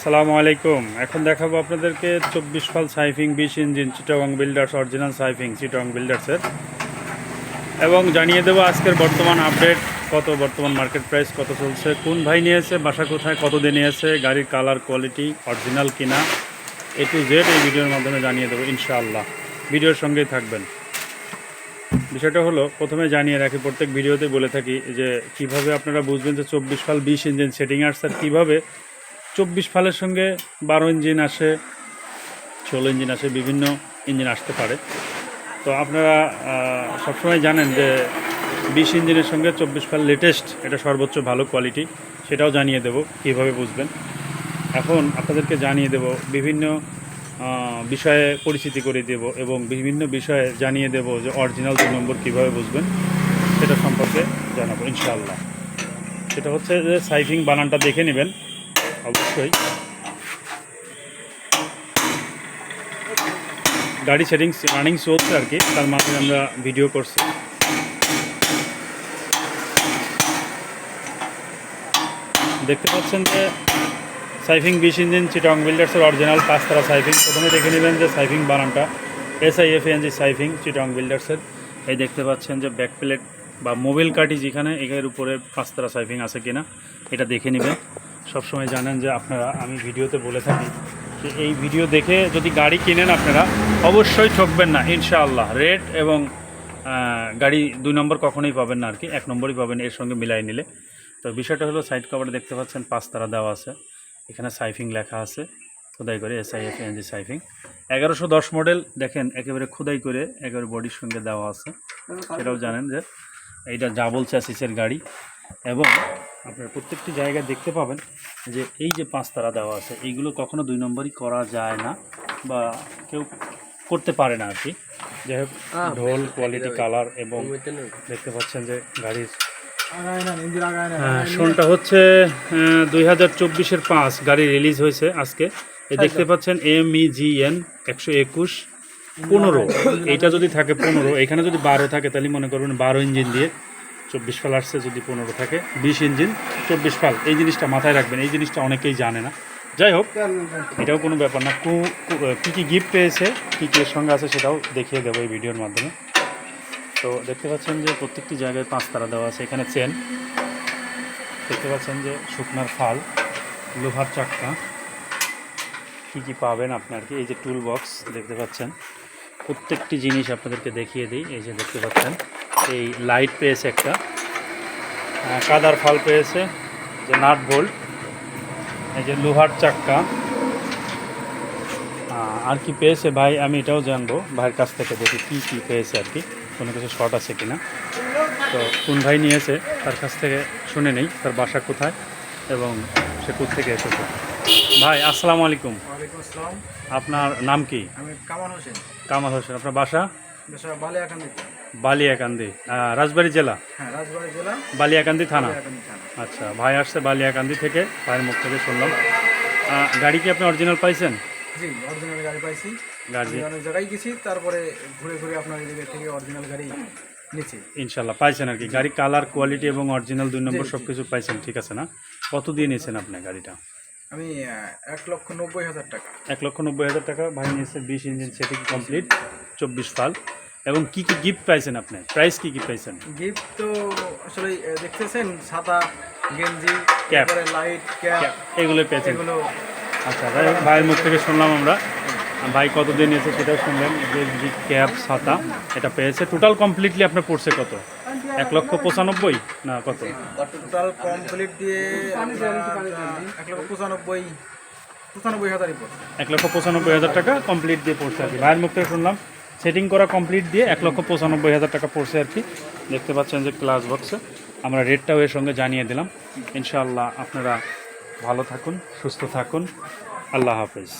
আসসালামু আলাইকুম। এখন দেখাবো আপনাদেরকে চব্বিশ ফাল সাইফিং বিশ engine Chittagong builders original Saifing Chittagong বিল্ডার্সের। এবং জানিয়ে দেবো আজকের বর্তমান আপডেট, কত বর্তমান মার্কেট প্রাইস, কত চলছে, কোন ভাই নিয়েছে, বাসা কোথায় কত দিয়ে নিয়েছে, গাড়ির কালার, কোয়ালিটি, অরিজিনাল কিনা, এ টু জেড এই ভিডিওর মাধ্যমে জানিয়ে দেবো ইনশাআল্লাহ। ভিডিওর সঙ্গেই থাকবেন। বিষয়টা হলো, প্রথমে জানিয়ে রাখি, প্রত্যেক ভিডিওতে বলে থাকি যে, কীভাবে আপনারা বুঝবেন যে চব্বিশ ফাল বিশ ইঞ্জিন সেটিং আসছে আর কীভাবে চব্বিশ ফালের সঙ্গে বারো ইঞ্জিন আসে, ষোলো ইঞ্জিন আসে, বিভিন্ন ইঞ্জিন আসতে পারে। তো আপনারা সবসময় জানেন যে বিশ ইঞ্জিনের সঙ্গে চব্বিশ ফাল লেটেস্ট এটা সর্বোচ্চ ভালো কোয়ালিটি সেটাও জানিয়ে দেব, কীভাবে বুঝবেন। এখন আপনাদেরকে জানিয়ে দেব, বিভিন্ন বিষয়ে পরিচিতি করে দেব এবং বিভিন্ন বিষয়ে জানিয়ে দেব যে অরিজিনাল দুই নম্বর কীভাবে বুঝবেন, সেটা সম্পর্কে জানাব, ইনশাআল্লাহ। সেটা হচ্ছে যে সাইফিং বানানটা দেখে নেবেন। অবশ্যই। গাড়ি সেটিংস রানিং চলছে আর কি, তার মাধ্যমে আমরা ভিডিও করছি। দেখতে পাচ্ছেন যে সাইফিং বিশ ইঞ্জিন, চিটং বিল্ডার্সের অরিজিনাল পাঁচতারা সাইফিং। প্রথমে দেখে নেবেন যে সাইফিং বানানটা। S I F NG Saifing, Chittagong বিল্ডার্সের এই দেখতে পাচ্ছেন যে ব্যাক প্লেট বা মোবিল কাটি যেখানে এর উপরে পাঁচতারা সাইফিং আছে কিনা, এটা দেখে নেবেন। সবসময় জানেন যে আপনারা, আমি ভিডিওতে বলে থাকি যে এই ভিডিও দেখে যদি গাড়ি কিনেন আপনারা, অবশ্যই ঠকবেন না, ইনশাআল্লাহ। রেট এবং গাড়ি দুই নম্বর কখনোই পাবেন না আর কি, এক নম্বরই পাবেন, এর সঙ্গে মিলাই নিলে। তো বিষয়টা হলো সাইড কভারে দেখতে পাচ্ছেন, পাঁচতারা দেওয়া আছে। এখানে সাইফিং লেখা আছে। খোদাই করে S I F NG Saifing. এগারোশো দশ মডেল, দেখেন, একেবারে খোদাই করে, একেবারে বডির সঙ্গে দেওয়া আছে। সেটাও জানেন যে, এইটা জাবল চ্যাসিসের গাড়ি। এবং আপনার প্রত্যেকটি জায়গায় দেখতে পাবেন যে এই যে পাঁচতারা দেওয়া আছে এইগুলো কখনো দুই নম্বরই করা যায় না বা কেউ করতে পারে না আর কি। যাই হোক ঢোল কোয়ালিটি কালার এবং দেখতে পাচ্ছেন যে গাড়ির হ্যাঁ, শোনটা হচ্ছে দুই হাজার চব্বিশের পাঁচ গাড়ি রিলিজ হয়েছে আজকে। এই দেখতে পাচ্ছেন এম ই জি এন একশো একুশ পনেরো। এইটা যদি থাকে পনেরো এখানে যদি বারো থাকে তাহলে মনে করবেন বারো ইঞ্জিন দিয়ে চব্বিশ ফাল আসছে যদি পনেরো থাকে। বিশ ইঞ্জিন, চব্বিশ ফাল। এই জিনিসটা মাথায় রাখবেন, এই জিনিসটা অনেকেই জানে না। যাই হোক, এটাও কোনো ব্যাপার না। কু কু- কী গিফট পেয়েছে, কী কী এর সঙ্গে আছে সেটাও দেখিয়ে দেবো এই ভিডিওর মাধ্যমে। তো দেখতে পাচ্ছেন যে প্রত্যেকটি জায়গায় পাঁচ তারা দেওয়া আছে, এখানে চেন। দেখতে পাচ্ছেন যে শুকনার ফাল, লোহার চাক্কা। কী কী পাবেন আপনি আর কি? এই যে টুল বক্স দেখতে পাচ্ছেন। প্রত্যেকটি জিনিস আপনাদেরকে দেখিয়ে দিই। এই যে দেখতে পাচ্ছেন, এই লাইট পেয়েছে একটা। কাদার ফাল পেয়েছে, যে নাট বোল্ট এই যে লোহার চাক্কা। আর কি পেয়েছে ভাই, আমি এটাও জানব, ভাইয়ের কাছ থেকে দেখি কী কী পেয়েছে আর কি। কোনো কিছু শর্ট আছে কিনা। তো কোন ভাই নিয়েছে, তার কাছ থেকে শুনে নেই, তার বাসা কোথায়, এবং সে থেকে এসেছে। ভাই আসসালামু আলাইকুম। আসসালাম। আপনার নাম কি? আমি কামাল হোসেন। কামাল হোসেন। আপনার বাসা? বালিয়াকান্দি। বালিয়াকান্দি। রাজবাড়ী জেলা? হ্যাঁ রাজবাড়ি জেলা। বালিয়াকান্দি থানা? আচ্ছা ভাই আসছে বালিয়াকান্দি থেকে ভাইয়ের মুখ থেকে শুনলাম। গাড়ি কি আপনি অরিজিনাল পাইছেন? জি অরিজিনাল গাড়ি পাইছি। গাড়ি। অনেক জায়গায় গেছি তারপরে ঘুরে ঘুরে আপনার এদিকে থেকে অরিজিনাল গাড়ি নিচ্ছি। ইনশাল্লাহ পাইছেন আর কি। গাড়ি কালার কোয়ালিটি এবং অরিজিনাল দুই নম্বর সব কিছু পাইছেন ঠিক আছে না? কত দিয়ে নিয়েছেন আপনি গাড়িটা? আমি এক লক্ষ নব্বই হাজার টাকা। এক লক্ষ নব্বই হাজার টাকা ভাই নিয়েছে বিশ ইঞ্জিন সেটিং কমপ্লিট চব্বিশ ফাল এবং কি কি গিফট পাইছেন আপনি? প্রাইস কি কি পাইছেন? গিফট তো আসলে দেখতেছেন ছাতা গেঞ্জি. তারপরে লাইট ক্যাপ এগুলো পেয়েছেন। এগুলো। আচ্ছা ভাই ভাইয়ের মুখ থেকে শুনলাম আমরা। ভাই কত দিয়ে নিয়েছে সেটাও শুনলেন। যে ক্যাব ছাতা এটা পেয়েছে। টোটাল কমপ্লিটলি আপনার পড়ছে কত? এক লক্ষ পঁচানব্বই? না কত? টোটাল কমপ্লিট দিয়ে এক লক্ষ পঁচানব্বই পঁচানব্বই হাজারই পড়ছে। এক লক্ষ পঁচানব্বই হাজার টাকা কমপ্লিট দিয়ে পড়ছে আর কি। ভাইয়ের মুখ থেকে শুনলাম সেটিং করা কমপ্লিট দিয়ে এক লক্ষ পঁচানব্বই হাজার টাকা পড়ছে আর কি। দেখতে পাচ্ছেন যে ক্লাস বক্সে আমরা রেটটাও এর সঙ্গে জানিয়ে দিলাম। ইনশাআল্লাহ আপনারা ভালো থাকুন সুস্থ থাকুন। আল্লাহ হাফেজ।